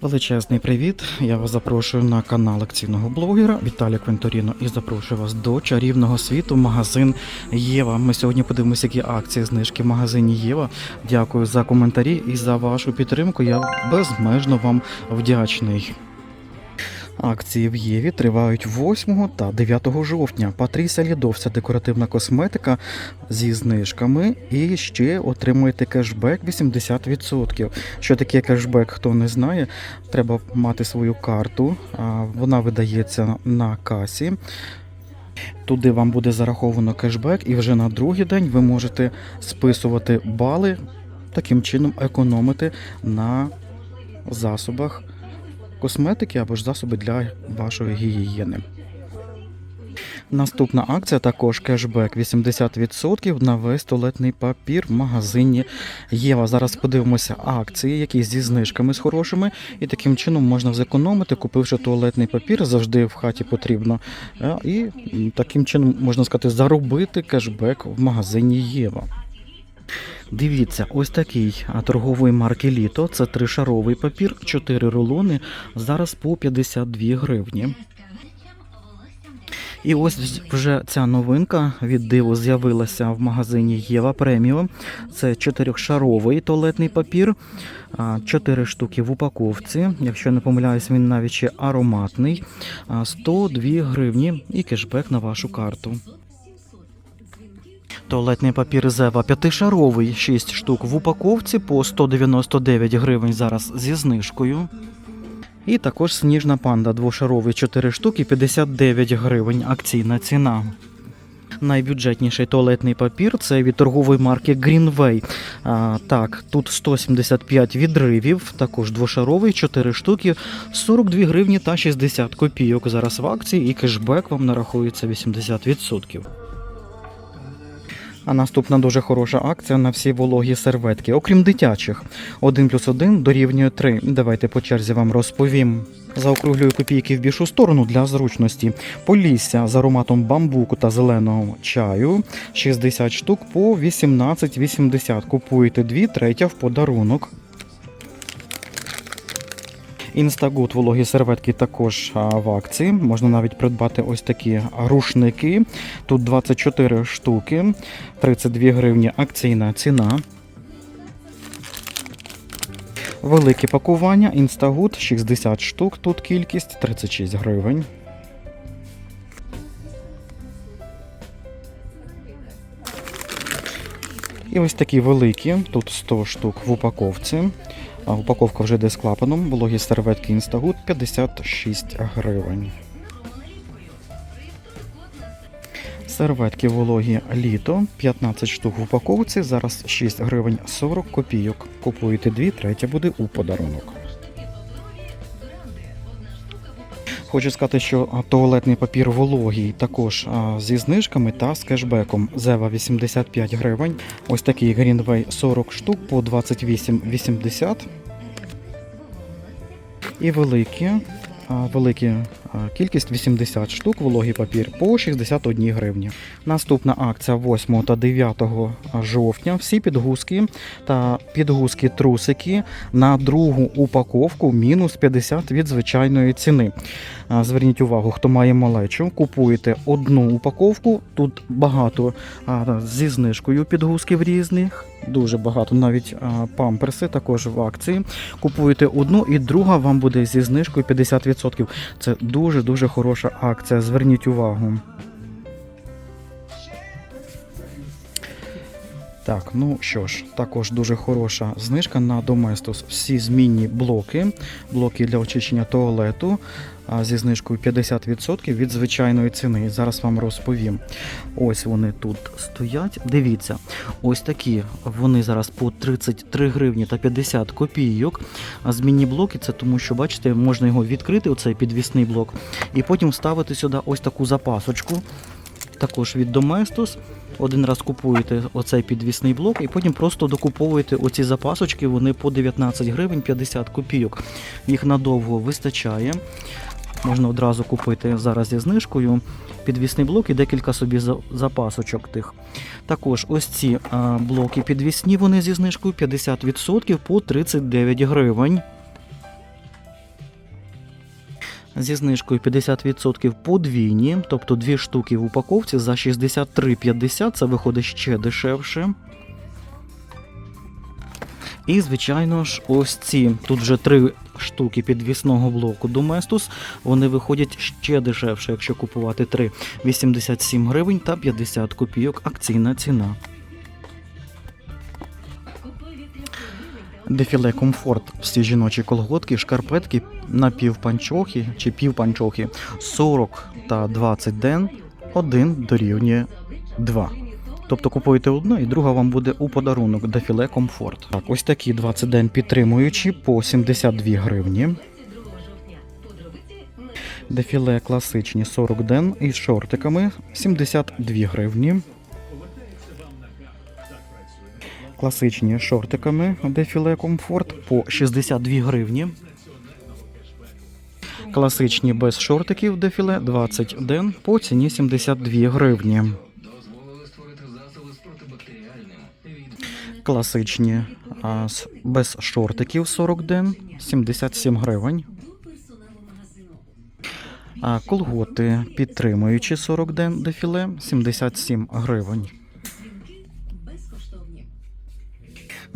Величезний привіт! Я вас запрошую на канал акційного блогера Віталія Квинторіно і запрошую вас до чарівного світу магазин Єва. Ми сьогодні подивимося, які акції знижки в магазині Єва. Дякую за коментарі і за вашу підтримку. Я безмежно вам вдячний. Акції в Єві тривають 8 та 9 жовтня. Патріся Лідовця декоративна косметика зі знижками. І ще отримуєте кешбек 80%. Що таке кешбек, хто не знає, треба мати свою карту. Вона видається на касі. Туди вам буде зараховано кешбек, і вже на другий день ви можете списувати бали, таким чином економити на засобах косметики або ж засоби для вашої гігієни. Наступна акція також кешбек 80% на весь туалетний папір в магазині Єва. Зараз подивимося акції, які зі знижками з хорошими, і таким чином можна зекономити, купивши туалетний папір, завжди в хаті потрібно. Е, І таким чином можна сказати заробити кешбек в магазині Єва. Дивіться, ось такий торгової марки Літо. Це тришаровий папір, 4 рулони. Зараз по 52 гривні. І ось вже ця новинка від диву з'явилася в магазині Єва Преміум. Це чотирьохшаровий туалетний папір, 4 штуки в упаковці. Якщо не помиляюсь, він навіть ще ароматний. А, 102 гривні і кешбек на вашу карту. Туалетний папір Зева п'ятишаровий, 6 штук в упаковці по 199 гривень зараз зі знижкою. І також сніжна панда двошаровий 4 штуки 59 гривень акційна ціна. Найбюджетніший туалетний папір це від торгової марки Greenway. А, так, тут 175 відривів, також двошаровий, 4 штуки, 42 гривні та 60 копійок. Зараз в акції і кешбек вам нарахується 80%. А наступна дуже хороша акція на всі вологі серветки, окрім дитячих. 1 плюс 1 дорівнює 3. Давайте по черзі вам розповім. Заокруглюю копійки в більшу сторону для зручності. Полісся з ароматом бамбуку та зеленого чаю. 60 штук по 18,80. Купуєте 2, третя в подарунок. Інстагут вологі серветки також в акції. Можна навіть придбати ось такі рушники. Тут 24 штуки, 32 гривні акційна ціна. Велике пакування, інстагут 60 штук, тут кількість 36 гривень. І ось такі великі, тут 100 штук в упаковці. Упаковка вже йде з клапаном, вологі серветки інстагут 56 гривень. Серветки вологі літо 15 штук в упаковці, зараз 6 гривень 40 копійок. Купуєте дві, третя буде у подарунок. Хочу сказати, що туалетний папір вологий також зі знижками та з кешбеком. Зева 85 гривень. Ось такий Greenway 40 штук по 28,80. І великі, великі кількість 80 штук, вологий папір по 61 гривні. Наступна акція 8 та 9 жовтня. Всі підгузки та підгузки трусики на другу упаковку мінус 50 від звичайної ціни. Зверніть увагу, хто має малечу, купуєте одну упаковку. Тут багато зі знижкою підгузків різних. Дуже багато, навіть памперси також в акції. Купуєте одну і друга вам буде зі знижкою 50%. Це дуже дуже хороша акція. Зверніть увагу. Так, ну що ж, також дуже хороша знижка на Доместос. Всі змінні блоки, блоки для очищення туалету зі знижкою 50% від звичайної ціни. Зараз вам розповім. Ось вони тут стоять. Дивіться, ось такі вони зараз по 33 гривні та 50 копійок. А змінні блоки це тому, що бачите, можна його відкрити, оцей підвісний блок, і потім вставити сюди ось таку запасочку. Також від Domestos. Один раз купуєте оцей підвісний блок і потім просто докуповуєте оці запасочки, вони по 19 гривень 50 копійок. Їх надовго вистачає. Можна одразу купити зараз зі знижкою. Підвісний блок і декілька собі запасочок тих. Також ось ці е, блоки підвісні, вони зі знижкою 50% по 39 гривень. Зі знижкою 50% подвійні, тобто дві штуки в упаковці за 63,50 це виходить ще дешевше. І, звичайно ж, ось ці тут вже три штуки підвісного блоку Domestos. Вони виходять ще дешевше, якщо купувати три 87 гривень та 50 копійок акційна ціна. Дефіле комфорт, всі жіночі колготки, шкарпетки напівпанчохи чи півпанчохи 40 та 20 ден, один дорівнює 2. Тобто купуєте одну і друга вам буде у подарунок дефіле комфорт. Так, ось такі 20 ден підтримуючі по 72 гривні. Дефіле класичні 40 ден із шортиками 72 гривні. Класичні шортиками дефіле комфорт по 62 гривні. Класичні без шортиків дефіле 20 ден по ціні 72 гривні. Класичні а, без шортиків 40 ден 77 гривень. А колготи підтримуючі 40 ден дефіле 77 гривень.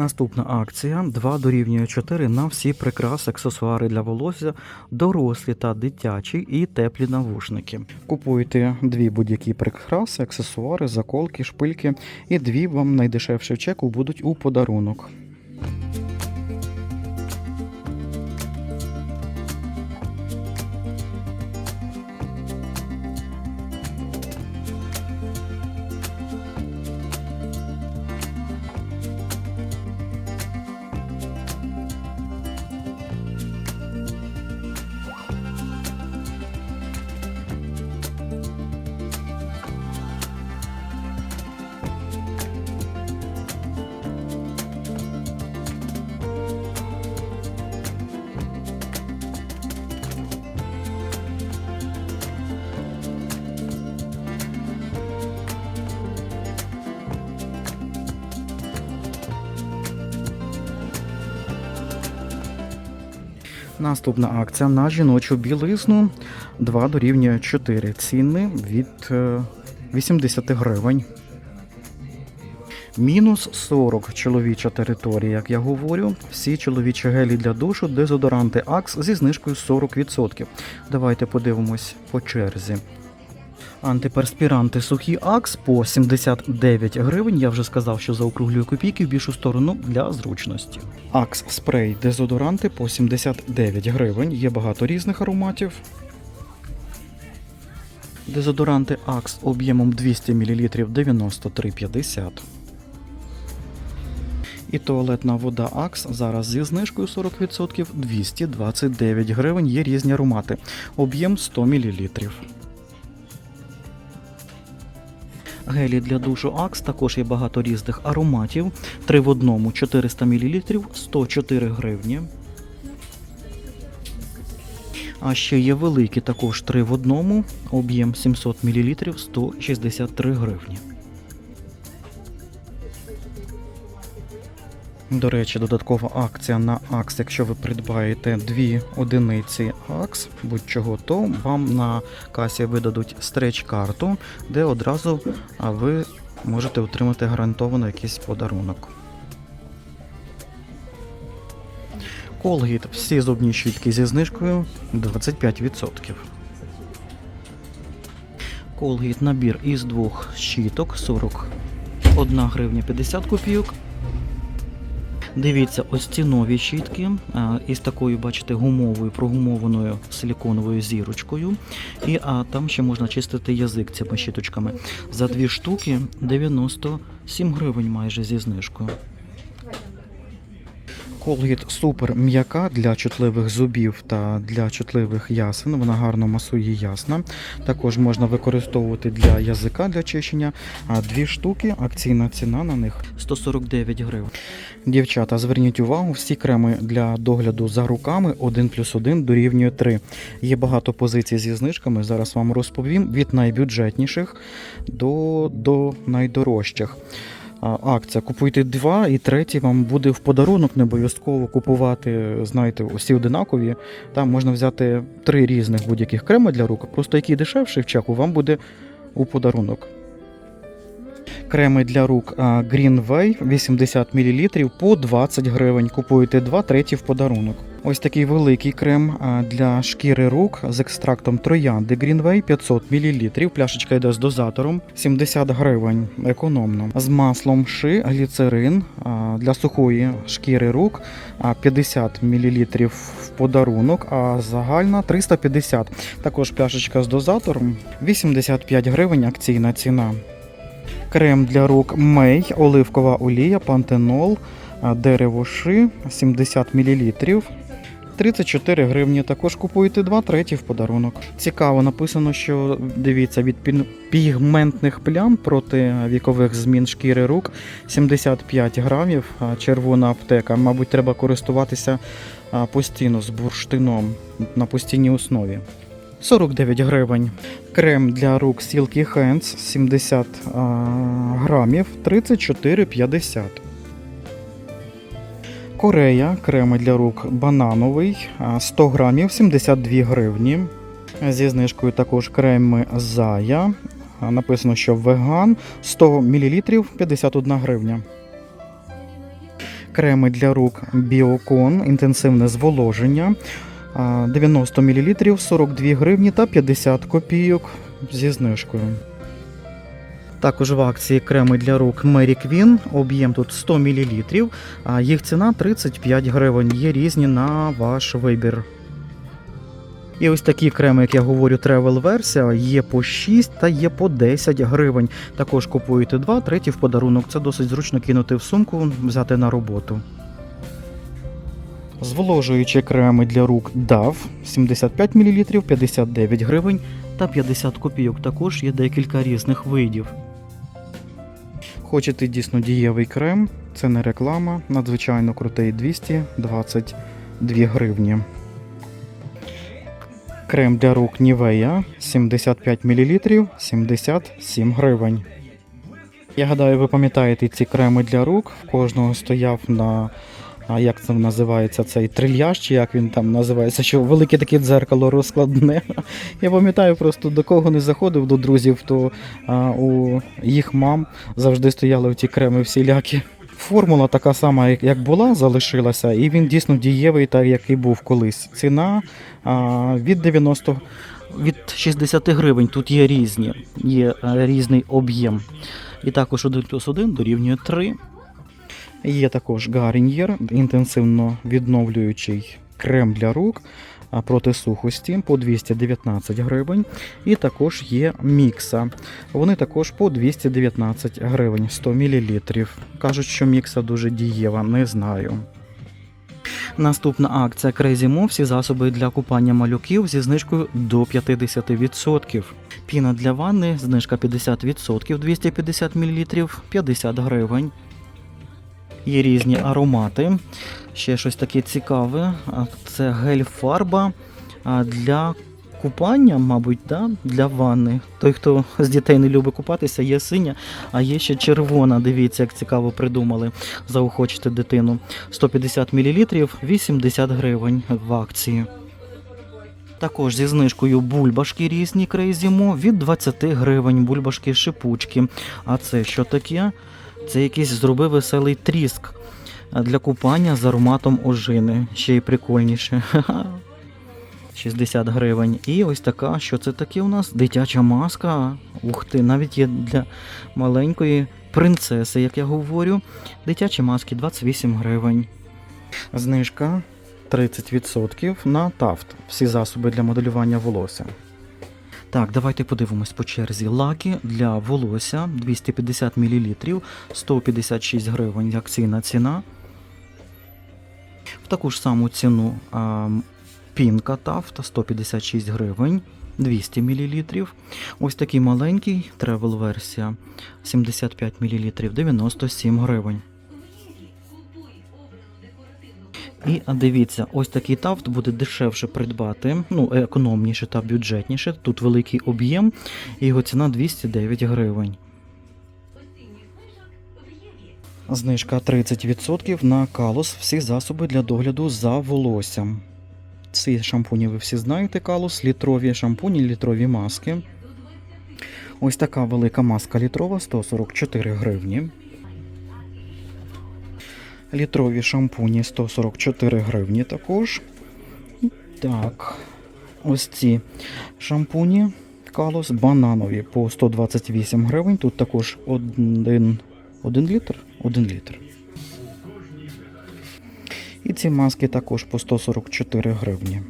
Наступна акція 2 дорівнює 4 на всі прикраси, аксесуари для волосся, дорослі та дитячі і теплі навушники. Купуйте дві будь-які прикраси, аксесуари, заколки, шпильки, і дві вам найдешевші чеку будуть у подарунок. Наступна акція на жіночу білизну 2 дорівнює 4. Ціни від е, 80 гривень. Мінус 40 чоловіча територія, як я говорю. Всі чоловічі гелі для душу, дезодоранти Акс зі знижкою 40%. Давайте подивимось по черзі. Антиперспіранти сухі Акс по 79 гривень. Я вже сказав, що заокруглюю копійки в більшу сторону для зручності. Акс спрей дезодоранти по 79 гривень. Є багато різних ароматів. Дезодоранти Акс об'ємом 200 мл 93,50. І туалетна вода Акс зараз зі знижкою 40% 229 гривень. Є різні аромати. Об'єм 100 мл. Гелі для душу Акс також є багато різних ароматів. Три в одному 400 мл 104 гривні. А ще є великі також три в одному, об'єм 700 мл 163 гривні. До речі, додаткова акція на Акс, якщо ви придбаєте дві одиниці Акс, будь-чого, то вам на касі видадуть стреч-карту, де одразу ви можете отримати гарантовано якийсь подарунок. Colgate всі зубні щітки зі знижкою 25%. Colgate набір із двох щіток 41 гривня 50 копійок. Дивіться, ось ці нові щітки із такою, бачите, гумовою, прогумованою силіконовою зірочкою. І а, там ще можна чистити язик цими щіточками. За дві штуки 97 гривень майже зі знижкою. Colgate супер м'яка для чутливих зубів та для чутливих ясен. Вона гарно масує ясна. Також можна використовувати для язика для чищення. А дві штуки, акційна ціна на них 149 гривень. Дівчата, зверніть увагу, всі креми для догляду за руками 1 плюс 1 дорівнює 3. Є багато позицій зі знижками. Зараз вам розповім від найбюджетніших до, до найдорожчих. Акція. Купуйте два, і третій вам буде в подарунок. Не обов'язково купувати, знаєте, усі одинакові. Там можна взяти три різних будь-яких креми для рук. Просто який дешевший в чеку, вам буде у подарунок. Креми для рук а, Greenway 80 мл по 20 гривень. Купуєте два, третій в подарунок. Ось такий великий крем для шкіри рук з екстрактом троянди Greenway 500 мл. Пляшечка йде з дозатором 70 гривень. Економно. З маслом ши, гліцерин для сухої шкіри рук 50 мл в подарунок, а загальна 350. Також пляшечка з дозатором 85 гривень акційна ціна. Крем для рук Мей, оливкова олія, пантенол, дерево ши 70 мл. 34 гривні. Також купуєте 2 треті в подарунок. Цікаво, написано, що дивіться, від пігментних плям проти вікових змін шкіри рук 75 грамів. Червона аптека. Мабуть, треба користуватися постійно з бурштином на постійній основі. 49 гривень. Крем для рук Silky Hands 70 а, грамів 34,50. Корея, креми для рук банановий 100 грамів 72 гривні. Зі знижкою також креми Зая. Написано, що веган 100 мл 51 гривня. Креми для рук Біокон, інтенсивне зволоження. 90 мл 42 гривні та 50 копійок зі знижкою. Також в акції креми для рук Mary Queen, об'єм тут 100 мл, а їх ціна 35 гривень. Є різні на ваш вибір. І ось такі креми, як я говорю, тревел версія, є по 6 та є по 10 гривень. Також купуєте 2, треті в подарунок. Це досить зручно кинути в сумку, взяти на роботу. Зволожуючі креми для рук DAV 75 мл, 59 гривень та 50 копійок. Також є декілька різних видів. Хочете дійсно дієвий крем, це не реклама, надзвичайно крутий 222 гривні. Крем для рук Нівея 75 мл 77 гривень. Я гадаю, ви пам'ятаєте ці креми для рук. В кожного стояв на а як це називається цей трильяж, чи як він там називається, що велике таке дзеркало розкладне. Я пам'ятаю, просто до кого не заходив до друзів, то а, у їх мам завжди стояли ті креми всілякі. Формула така сама, як- була, залишилася, і він дійсно дієвий, так як і був колись. Ціна а, від 90 від 60 гривень. Тут є різні, є е, різний об'єм. І також 1 плюс 1 дорівнює 3. Є також Гарньєр, інтенсивно відновлюючий крем для рук проти сухості по 219 гривень. І також є мікса. Вони також по 219 гривень 100 мл. Кажуть, що мікса дуже дієва, не знаю. Наступна акція Crazy Move – всі засоби для купання малюків зі знижкою до 50%. Піна для ванни, знижка 50%, 250 мл, 50 гривень. Є різні аромати. Ще щось таке цікаве. Це гель-фарба для купання, мабуть, да? для ванни. Той, хто з дітей не любить купатися, є синя, а є ще червона. Дивіться, як цікаво придумали. Заохочити дитину. 150 мл, 80 гривень в акції. Також зі знижкою бульбашки різні крейзімо від 20 гривень, бульбашки шипучки. А це що таке? Це якийсь зроби веселий тріск для купання з ароматом ожини. Ще й прикольніше. 60 гривень. І ось така, що це таке у нас? Дитяча маска. Ух ти, навіть є для маленької принцеси, як я говорю. Дитячі маски 28 гривень. Знижка 30% на тафт. Всі засоби для моделювання волосся. Так, давайте подивимось по черзі. Лаки для волосся 250 мл, 156 гривень акційна ціна. В таку ж саму ціну а, пінка тафта 156 гривень. 200 мл. Ось такий маленький тревел версія 75 мл 97 гривень. І дивіться, ось такий тафт буде дешевше придбати, ну економніше та бюджетніше. Тут великий об'єм, його ціна 209 гривень. Знижка 30% на калус, всі засоби для догляду за волоссям. Ці шампуні ви всі знаєте, калус, літрові шампуні, літрові маски. Ось така велика маска літрова 144 гривні. Літрові шампуні 144 гривні також. Так, ось ці шампуні калос бананові по 128 гривень. Тут також один, один літр. Один літр. І ці маски також по 144 гривні.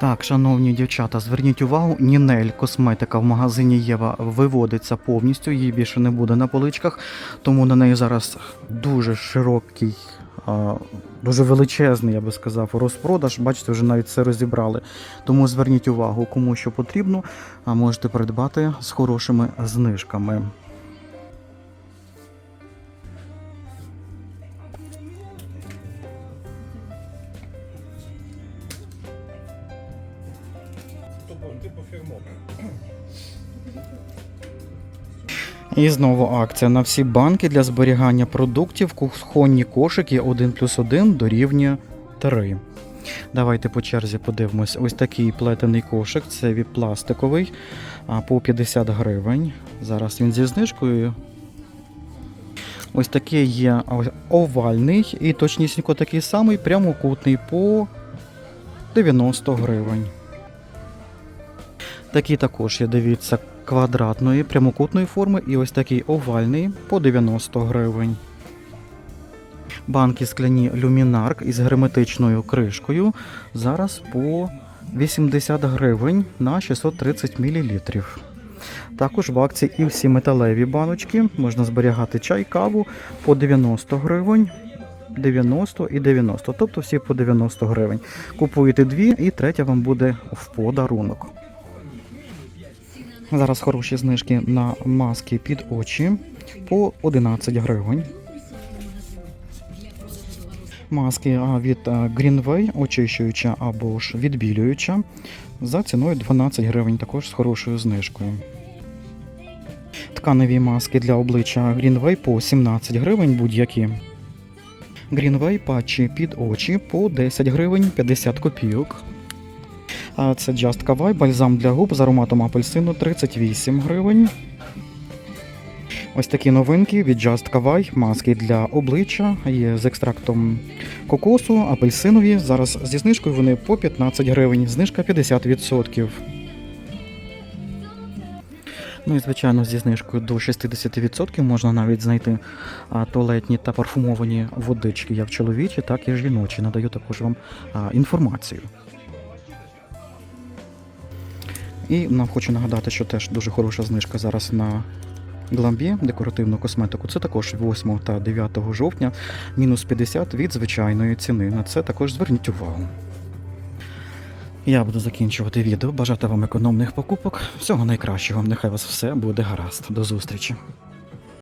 Так, шановні дівчата, зверніть увагу, Нінель косметика в магазині Єва виводиться повністю, її більше не буде на поличках, тому на неї зараз дуже широкий, дуже величезний, я би сказав, розпродаж. Бачите, вже навіть це розібрали. Тому зверніть увагу, кому що потрібно, а можете придбати з хорошими знижками. І знову акція на всі банки для зберігання продуктів, кухонні кошики 1 плюс 1 дорівнює 3. Давайте по черзі подивимось. Ось такий плетений кошик, це від пластиковий, по 50 гривень. Зараз він зі знижкою. Ось такий є овальний і точнісінько такий самий прямокутний по 90 гривень. Такий також є, дивіться, квадратної прямокутної форми і ось такий овальний по 90 гривень. Банки скляні люмінарк із герметичною кришкою зараз по 80 гривень на 630 мл. Також в акції і всі металеві баночки можна зберігати чай, каву по 90 гривень. 90 і 90, тобто всі по 90 гривень. Купуєте дві і третя вам буде в подарунок. Зараз хороші знижки на маски під очі по 11 гривень. Маски від а, Greenway, очищуюча або ж відбілююча, за ціною 12 гривень, також з хорошою знижкою. Тканеві маски для обличчя Greenway по 17 гривень будь-які. Greenway патчі під очі по 10 гривень 50 копійок. А це Just Kawai, бальзам для губ з ароматом апельсину 38 гривень. Ось такі новинки від Just Kawai, маски для обличчя, є з екстрактом кокосу, апельсинові. Зараз зі знижкою вони по 15 гривень, знижка 50%. Ну і звичайно, зі знижкою до 60% можна навіть знайти туалетні та парфумовані водички, як чоловічі, так і жіночі. Надаю також вам інформацію. І нам хочу нагадати, що теж дуже хороша знижка зараз на Гламбі, декоративну косметику. Це також 8 та 9 жовтня, мінус 50 від звичайної ціни. На це також зверніть увагу. Я буду закінчувати відео. Бажати вам економних покупок. Всього найкращого. Нехай вас все буде гаразд. До зустрічі.